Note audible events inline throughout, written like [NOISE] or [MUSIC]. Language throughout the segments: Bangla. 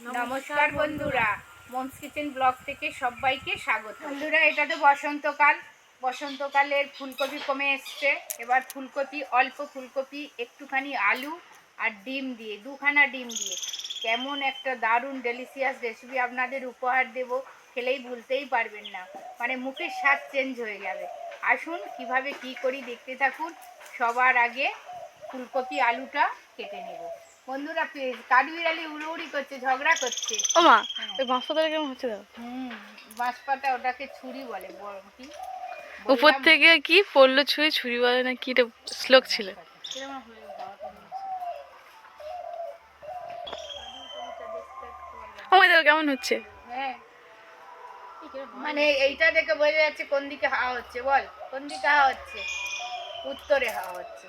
নমস্কার বন্ধুরা। মমস কিচেন ব্লগ থেকে সবাইকে স্বাগত। বন্ধুরা এটা তো বসন্তকাল। বসন্তকালের ফুলকপি কমে এসছে। এবার ফুলকপি অল্প ফুলকপি একটুখানি আলু আর ডিম দিয়ে দুখানা ডিম দিয়ে। কেমন একটা দারুণ ডেলিসিয়াস রেসিপি আপনাদের উপহার দেব। খেলেই ভুলতেই পারবেন না। মানে মুখের স্বাদ চেঞ্জ হয়ে যাবে। আসুন কীভাবে কি করি দেখতে থাকুন। সবার আগে ফুলকপি আলুটা কেটে নেব। বন্ধুরা কাঠু বিড়ালি উড়ি করছে ঝগড়া করছে। ও মা হ্যাঁ। ওই বাঁশ পাতাটা কেমন হচ্ছে দাও? হুম বাঁশপাতা ওটাকে ছুরি বলে বড় কি? উপর থেকে কি পড়ল ছুঁয়ে ছুরি বলে না কি এটা শ্লোক ছিল? ও মা দেখো কেমন হচ্ছে। হ্যাঁ। মানে এইটা দেখে বোঝা যাচ্ছে কোন দিকে হাওয়া হচ্ছে বল কোন দিকে হাওয়া হচ্ছে? উত্তরে হাওয়া হচ্ছে।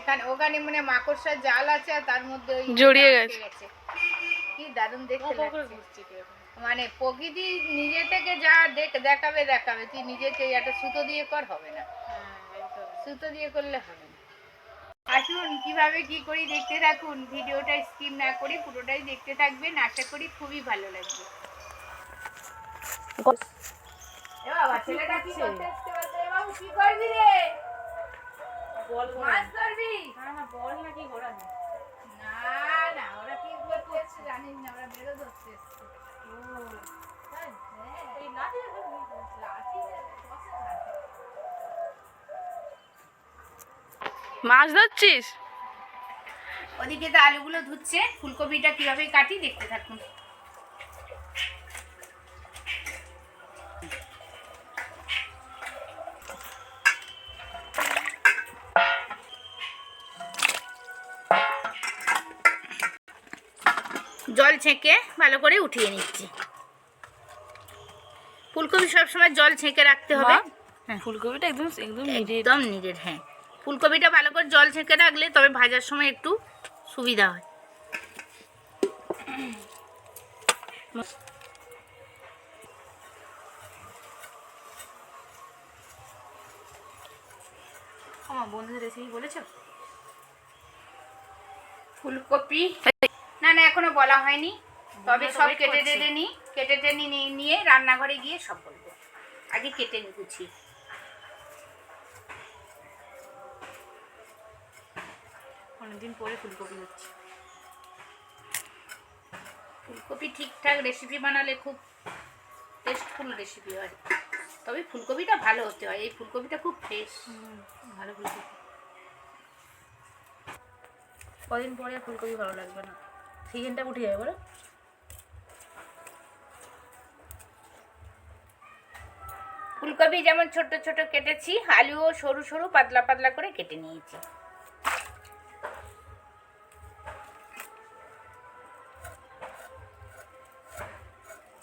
এখানে ওখানে মানে মাকড়সার জাল আছে আর তার মধ্যে জড়িয়ে গেছে। কি দারুণ দেখতে লাগছে। মানে প্রকৃতি নিজে থেকে যা দেখ দেখাবে দেখাবে। তুই নিজেকে একটা সুতো দিয়ে কর হবে না। সুতো দিয়ে করলে হবে না। আসুন কীভাবে কি করি দেখতে থাকুন। ভিডিওটা স্কিপ না করে পুরোটাই দেখতে থাকবেন। আশা করি খুবই ভালো লাগবে। এ বাবা ছেলেটা কি করতে? বাবু কি করবি রে? মাছ ধরবি না না ওরা কি করতে এসছে জানিস না ওরা বেরো ধরতে এসছে। হ্যাঁ, লাঠি লাঠি। মাছ ধরছিস? ওদিকে তো আলুগুলো ধুচ্ছে ফুলকপিটা কীভাবে কাটি দেখতে থাকুন। ছেঁকে ভালো করে উঠিয়ে নিচ্ছি। ফুলকপি সবসময় জল ছেঁকে রাখতে হবে। হ্যাঁ। ফুলকপিটা একদম একদম একদম নিজের হ্যাঁ। ফুলকপিটা ভালো করে জল ছেঁকে রাখলে তবে ভাজার সময় একটু সুবিধা হয়। আমার বন্ধুদের রেসিপি বলেছ? ফুলকপি। না না এখনও বলা হয়নি। তবে সব কেটে। টেটে নিই কেটে টেনে নিয়ে নিয়ে রান্নাঘরে গিয়ে সব বলব। আগে কেটে নি গুছি অনেকদিন পরে ফুলকপি হচ্ছে। ফুলকপি ঠিকঠাক রেসিপি বানালে খুব টেস্টফুল রেসিপি হয়। তবে ফুলকপিটা ভালো হতে হয় এই ফুলকপিটা খুব ফ্রেশ ভালো ফুলকপি। কদিন পরে ফুলকপি ভালো লাগবে না। সিজনটা উঠে যাবে বলো। ফুলকপি যেমন ছোট ছোট কেটেছি আলুও সরু সরু পাতলা পাতলা করে কেটে নিয়েছি।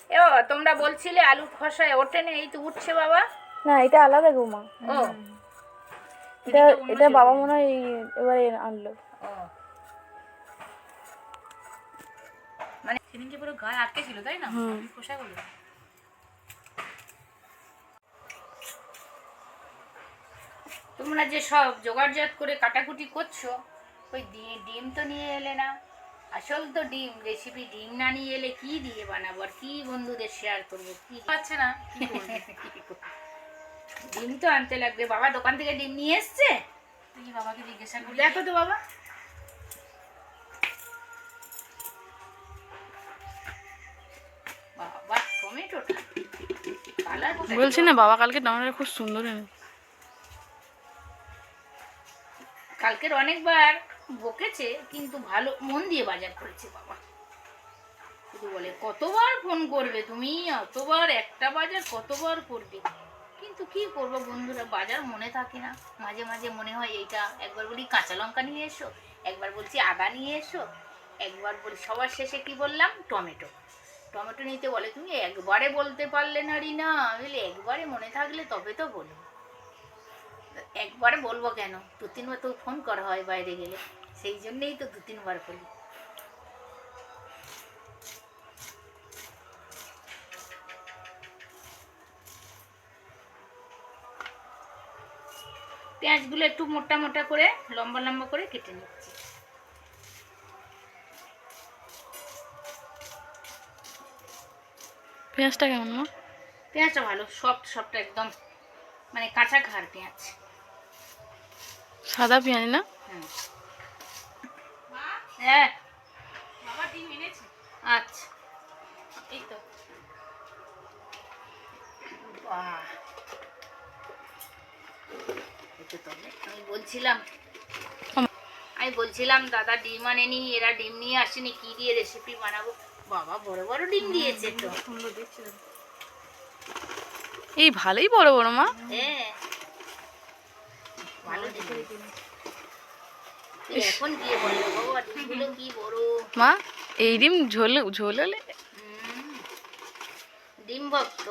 এ বাবা তোমরা বলছিলে আলু খসায় ওঠে না এই তো উঠছে বাবা। না এটা আলাদা গো মা। ও। এটা এটা বাবা মনে হয় এবারে আনলো। গায়ে আটকে ছিল তাই না? খোসাগুলো তোমরা যে সব জোগাড়জাত করে কাটাকুটি করছ ওই ডিম তো নিয়ে এলে না। আসল তো ডিম রেসিপি ডিম না নিয়ে এলে কি দিয়ে বানাবো আর কি বন্ধুদের শেয়ার করব? কি পাচ্ছে না [LAUGHS] ডিম তো আনতে লাগবে। বাবা দোকান থেকে ডিম নিয়ে এসছে? তুই বাবাকে জিজ্ঞাসা করি। দেখো তো বাবা। টমেটোটা। বলছি না বাবা কালকে টমেটো খুব সুন্দর এনে কালকের অনেকবার বকেছে কিন্তু ভালো মন দিয়ে বাজার করেছে বাবা। শুধু বলে কতবার ফোন করবে তুমি? অতবার একটা বাজার কতবার করবে? কিন্তু কি করব বন্ধুরা বাজার মনে থাকে না। মাঝে মাঝে মনে হয় এইটা একবার বলি কাঁচা লঙ্কা নিয়ে এসো একবার বলছি আদা নিয়ে এসো একবার বলি সবার শেষে কি বললাম? টমেটো। টমেটো নিতে বলে, তুমি একবারে বলতে পারলে না। রিনা বলি, একবারে মনে থাকলে তবে তো বলব। একবারে বলব কেন? দু তিনবার তো ফোন করা হয় বাইরে গেলে। সেই জন্যেই তো দু তিনবার বলি। পেঁয়াজগুলো একটু মোটা মোটা করে, লম্বা লম্বা করে কেটে নিচ্ছি। পেঁয়াজটা কেমন মা? পেঁয়াজটা ভালো সফট সফট একদম মানে কাঁচা ঘাড় পেঁয়াজ। সাদা পেঁয়াজ না? হ্যাঁ। আচ্ছা। এই তো। আমি বলছিলাম আমি বলছিলাম দাদা ডিম আনেনি এরা ডিম নিয়ে আসেনি কি দিয়ে রেসিপি বানাবো? বাবা বড় বড় ডিম দিয়েছে তো। সুন্দর দেখছি এই ভালোই বড় বড় মা। হ্যাঁ। ভালো এখন গিয়ে বলো বাবা ডিমগুলো কি বড়? মা এই ডিম ঝোল ঝোল হলে? ডিম ভক্ত।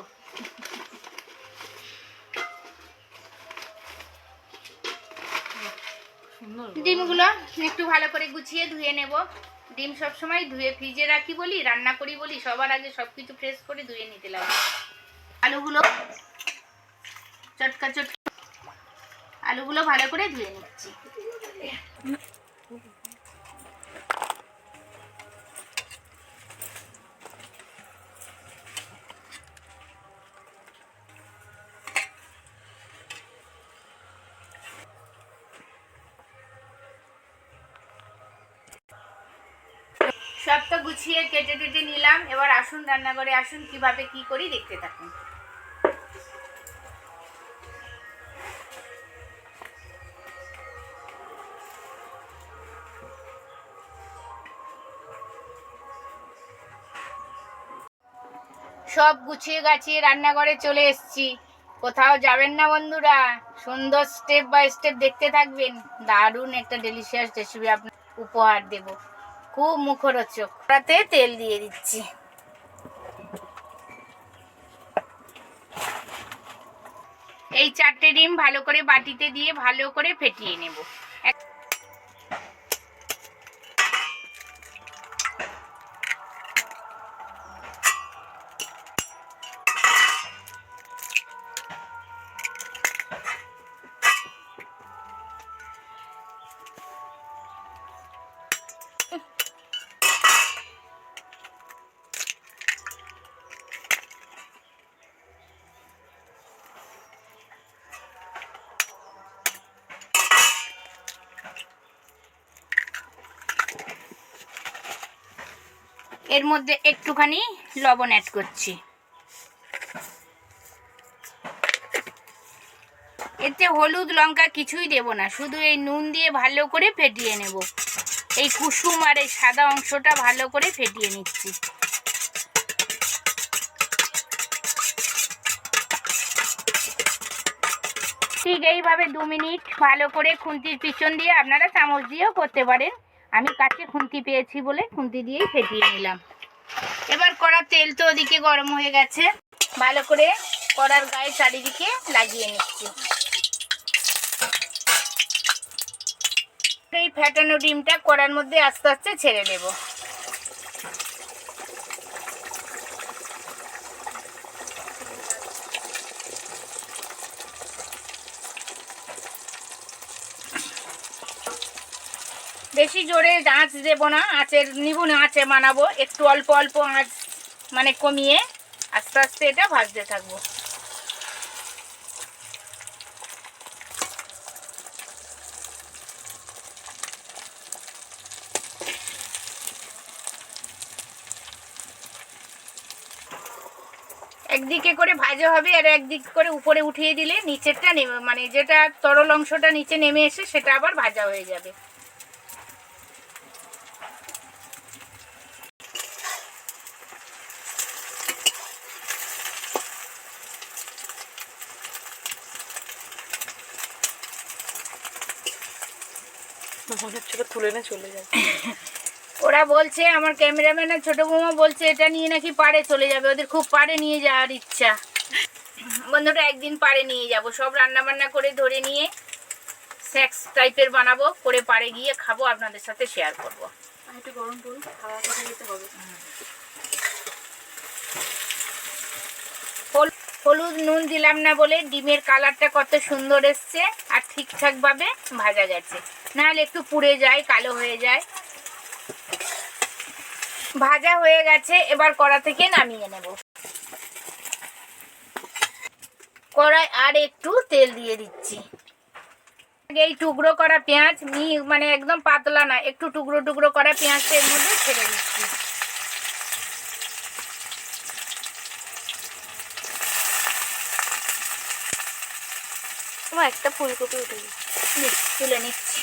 ডিমগুলো একটু ভালো করে গুছিয়ে ধুয়ে নেব। ডিম সবসময় ধুয়ে ফ্রিজে রাখি বলি, রান্না করি বলি, সবার আগে সবকিছু ফ্রেশ করে ধুয়ে নিতে লাগে। আলুগুলো চটকা চটকা, আলুগুলো ভালো করে ধুয়ে নিচ্ছি। সব তো গুছিয়ে কেটে টেটে নিলাম। এবার আসুন রান্নাঘরে আসুন, কীভাবে কি করি দেখতে থাকুন। সব গুছিয়ে গাছিয়ে রান্নাঘরে চলে এসেছি। কোথাও যাবেন না বন্ধুরা, সুন্দর স্টেপ বাই স্টেপ দেখতে থাকবেন। দারুণ একটা ডেলিশিয়াস রেসিপি আপনার উপহার দেব। খুব মুখরোচক। তাতে তেল দিয়ে দিচ্ছি। এই চারটে ডিম ভালো করে বাটিতে দিয়ে ভালো করে ফেটিয়ে নেব। এর মধ্যে একটুখানি লবণ অ্যাড করছি। এতে হলুদ লঙ্কা কিছুই দেব না, শুধু এই নুন দিয়ে ভালো করে ফেটিয়ে নেব। এই কুসুম আর এই সাদা অংশটা ভালো করে ফেটিয়ে নিচ্ছি। ঠিক এইভাবে দু মিনিট ভালো করে খুন্তির পিছন দিয়ে আপনারা চামচ দিয়েও করতে পারেন। আমি কাছে খুন্তি পেয়েছি বলে খুন্তি দিয়েই ফেটিয়ে নিলাম। এবার কড়ার তেল তো ওদিকে গরম হয়ে গেছে। ভালো করে কড়ার গায়ে চারিদিকে লাগিয়ে নিচ্ছি। এই ফ্যাটানো ডিমটা কড়ার মধ্যে আস্তে আস্তে ছেড়ে দেব। বেশি জোরে আঁচ দেব না আঁচের নিবুন আঁচে বানাবো একটু অল্প অল্প আঁচ মানে কমিয়ে আস্তে আস্তে এটা ভাজতে থাকব। একদিকে করে ভাজা হবে, আর একদিক করে উপরে উঠিয়ে দিলে নিচেরটা নেমে মানে যেটা তরল অংশটা নিচে নেমে এসে সেটা আবার ভাজা হয়ে যাবে। মনে হচ্ছিল তুলে নিয়ে চলে যাবে ওরা বলছে আমার ক্যামেরাম্যানের ছোট বৌমা বলছে এটা নিয়ে নাকি পাড়ে চলে যাবে ওদের খুব পাড়ে নিয়ে যাওয়ার ইচ্ছা। বন্ধুরা একদিন পাড়ে নিয়ে যাব। সব রান্না বান্না করে ধরে নিয়ে স্ন্যাক্স টাইপের বানাবো করে পাড়ে গিয়ে খাব আপনাদের সাথে শেয়ার করব। একটু গরম করুন খাওয়া কথা যেতে হবে। হলুদ নুন দিলাম না বলে ডিমের কালারটা কত সুন্দর এসছে আর ঠিকঠাকভাবে ভাজা গেছে। নাহলে একটু পুড়ে যায় কালো হয়ে যায়। ভাজা হয়ে গেছে এবার কড়া থেকে নামিয়ে নেব। কড়াই আর একটু তেল দিয়ে দিচ্ছি। এই টুকরো করা পেঁয়াজ মি মানে একদম পাতলা না একটু টুকরো টুকরো করা পেঁয়াজটা এর মধ্যে ছেড়ে দিচ্ছি। একটা ফুলকপি উঠে তুলে নিচ্ছি।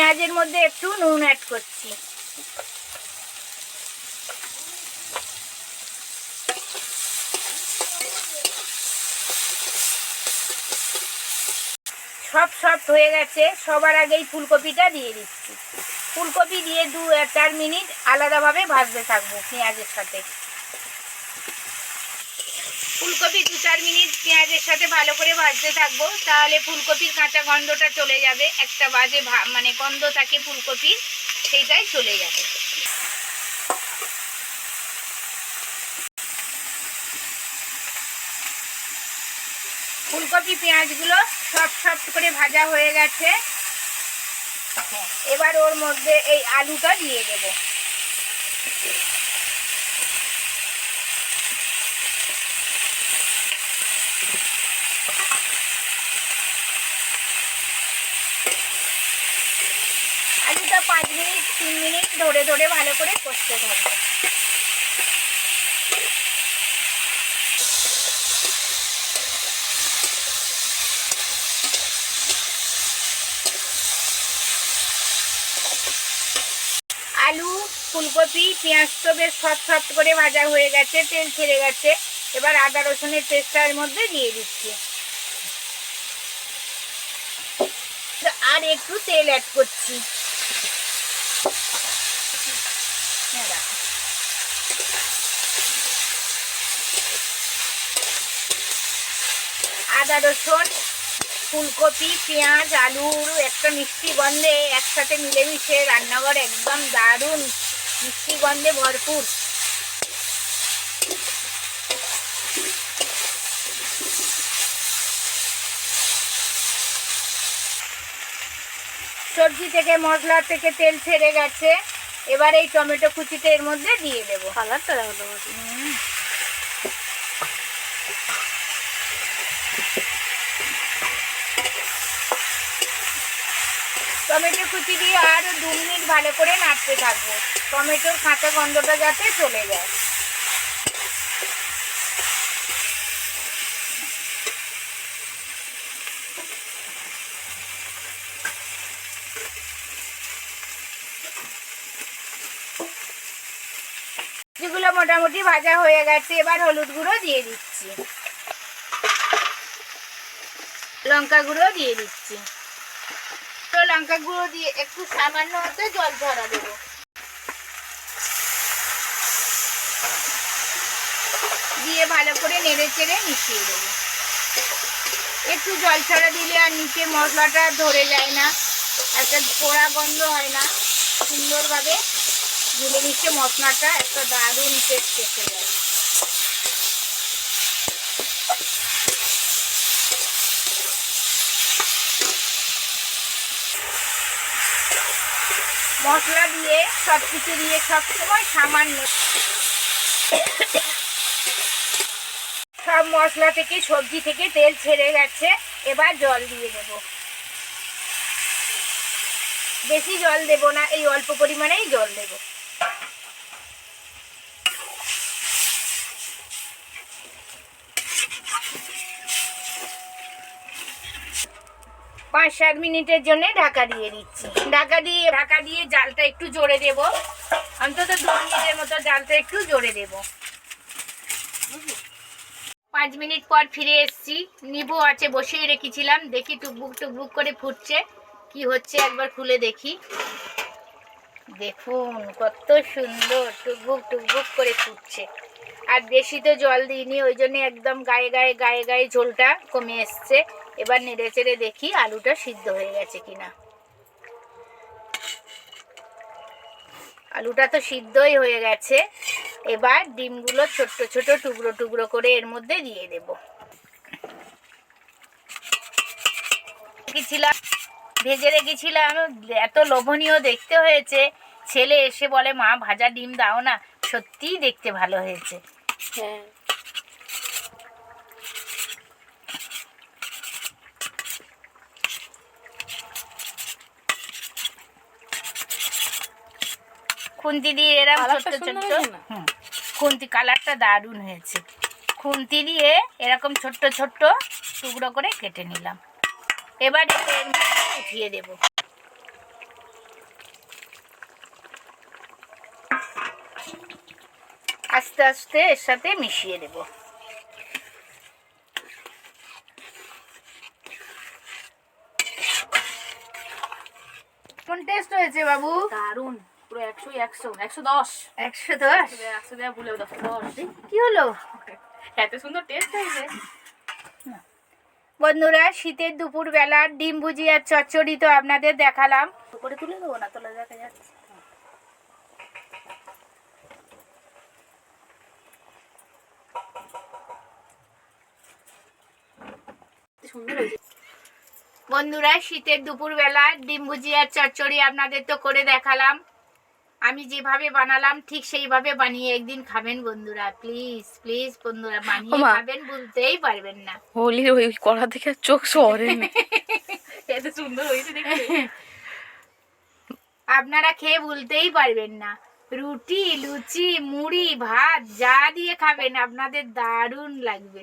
পেঁয়াজের মধ্যে একটু নুন অ্যাড করছি। সব সফট হয়ে গেছে, সবার আগেই ফুলকপিটা দিয়ে দিচ্ছি। ফুলকপি দিয়ে দু চার মিনিট আলাদাভাবে ভাজতে থাকব পেঁয়াজের সাথে। ফুলকপি দু চার মিনিট পেঁয়াজের সাথে ভালো করে ভাজতে থাকব। তাহলে ফুলকপির কাঁচা গন্ধটা চলে যাবে। একটা বাজে মানে গন্ধ থাকে ফুলকপির, সেইটাই চলে যাবে। ফুলকপি পেঁয়াজগুলো সফট সফট করে ভাজা হয়ে গেছে। এবার ওর মধ্যে এই আলুটা দিয়ে দেব আলুটা পাঁচ মিনিট তিন মিনিট ধরে ধরে ভালো করে কষতে থাকবে আলু, ফুলকপি, পেঁয়াজ তো বেশ সফট সফট করে ভাজা হয়ে গেছে, তেল ছেড়ে গেছে। এবার আদা রসুনের পেস্টটা মধ্যে দিয়ে দিচ্ছি। আর একটু তেল অ্যাড করছি হ্যাঁ, রাখো। আদা রসুন ফুলকপি পেঁয়াজ আলুর একটা মিষ্টি গন্ধে একসাথে মিলেমিশে রান্নাঘর একদম দারুণ। মিষ্টি গন্ধে ভরপুর। সবজি থেকে মশলা থেকে তেল ছেড়ে গেছে। এবার এই টমেটো কুচিটা এর মধ্যে দিয়ে দেবো। কালারটা দেখো তোমার। টমেটো কুচি দিয়ে আরও দু মিনিট ভালো করে নাড়তে থাকব। টমেটোর কাঁচা গন্ধটা যাতে চলে যায়। যেগুলো মোটামুটি ভাজা হয়ে গেছে, এবার হলুদ গুঁড়ো দিয়ে দিচ্ছি। লঙ্কা গুঁড়ো দিয়ে দিচ্ছি। লঙ্কা গুঁড়ো দিয়ে একটু সামান্য হতে জল ঝরা দেবো। দিয়ে ভালো করে নেড়ে চেড়ে মিশিয়ে দেবো। একটু জল ছাড়া দিলে আর নিচে মশলাটা ধরে যায় না, একটা পোড়া গন্ধ হয় না। সুন্দরভাবে মিলে মিশে মশলাটা, একটা দারুণ টেস্ট এসে যায়। মশলা দিয়ে সব কিছু দিয়ে সবসময় সামান্য সব মশলা থেকে, সবজি থেকে তেল ছেড়ে গেছে, এবার জল দিয়ে দেব। বেশি জল দেব না, এই অল্প পরিমাণেই জল দেব। পাঁচ সাত মিনিটের জন্য ঢাকা দিয়ে দিচ্ছি। ঢাকা দিয়ে ঢাকা দিয়ে জালটা একটু জোরে দেব। অন্তত দু মিনিটের মতো জালটা একটু জোরে দেব। পাঁচ মিনিট পর ফিরে এসেছি। নিবু আছে, বসিয়ে রেখেছিলাম। দেখি টুকবুক টুকবুক করে ফুটছে। কি হচ্ছে একবার খুলে দেখি। দেখুন, কত সুন্দর টুকবুক টুকবুক করে ফুটছে। আর বেশি তো জল দিইনি, ওই জন্য একদম গায়ে গায়ে গায়ে গায়ে ঝোলটা কমে এসছে। এবার নেড়ে চেড়ে দেখি আলুটা সিদ্ধ হয়ে গেছে কিনা। আলুটা তো সিদ্ধই হয়ে গেছে। এবার ডিমগুলো ছোট্ট ছোট টুকরো টুকরো করে এর মধ্যে দিয়ে দেব। রেখেছিলাম, ভেজে রেখেছিলাম, এত লোভনীয় দেখতে হয়েছে। ছেলে এসে বলে, মা, ভাজা ডিম দাও না। সত্যিই দেখতে ভালো হয়েছে। হ্যাঁ। খুন্তি দিয়ে এরকম কালারটা ছোট্ট ছোট্ট। খুন্তি কালারটা দারুণ হয়েছে। খুন্তি দিয়ে এরকম ছোট্ট ছোট্ট টুকরো করে কেটে নিলাম। এবার এর মধ্যে উঠিয়ে দেব। আস্তে আস্তে এর সাথে মিশিয়ে দেব। কোন টেস্ট হয়েছে বাবু? দারুণ পুরো একশো একশো একশো দশ। একশো দশ? একশো দেওয়া ভুলেও দশ। দশ কি হলো? এত সুন্দর টেস্ট হয়েছে বন্ধুরা শীতের দুপুর বেলার ডিম ভুজি আর চচ্চড়ি তো আপনাদের দেখালাম। উপরে তুলে দেবো না? তোলা দেখা যাচ্ছে। বন্ধুরা শীতের দুপুর বেলা ডিম ভুজি আর চচ্চড়ি আপনাদের তো করে দেখালাম। আমি যেভাবে বানালাম ঠিক সেইভাবে বানিয়ে একদিন খাবেন বন্ধুরা। প্লিজ প্লিজ বন্ধুরা বানিয়ে খাবেন বলতেই পারবেন না। হোলির ওই কড়া আর চোখ সরে [LAUGHS] এত সুন্দর হয়েছে দেখতে। আপনারা খেয়ে ভুলতেই পারবেন না। রুটি লুচি মুড়ি ভাত যা দিয়ে খাবেন আপনাদের দারুণ লাগবে।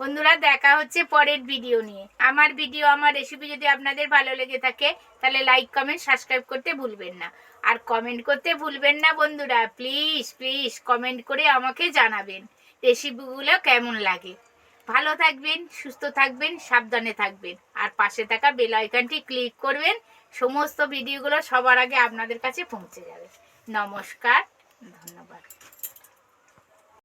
বন্ধুরা, দেখা হচ্ছে পরের ভিডিও নিয়ে। আমার ভিডিও আমার রেসিপি যদি আপনাদের ভালো লেগে থাকে, তাহলে লাইক কমেন্ট সাবস্ক্রাইব করতে ভুলবেন না। আর কমেন্ট করতে ভুলবেন না বন্ধুরা প্লিজ প্লিজ কমেন্ট করে আমাকে জানাবেন রেসিপিগুলো কেমন লাগে। ভালো থাকবেন, সুস্থ থাকবেন, সাবধানে থাকবেন। আর পাশে থাকা বেল আইকনটি ক্লিক করবেন, সমস্ত ভিডিওগুলো সবার আগে আপনাদের কাছে পৌঁছে যাবে। নমস্কার, ধন্যবাদ।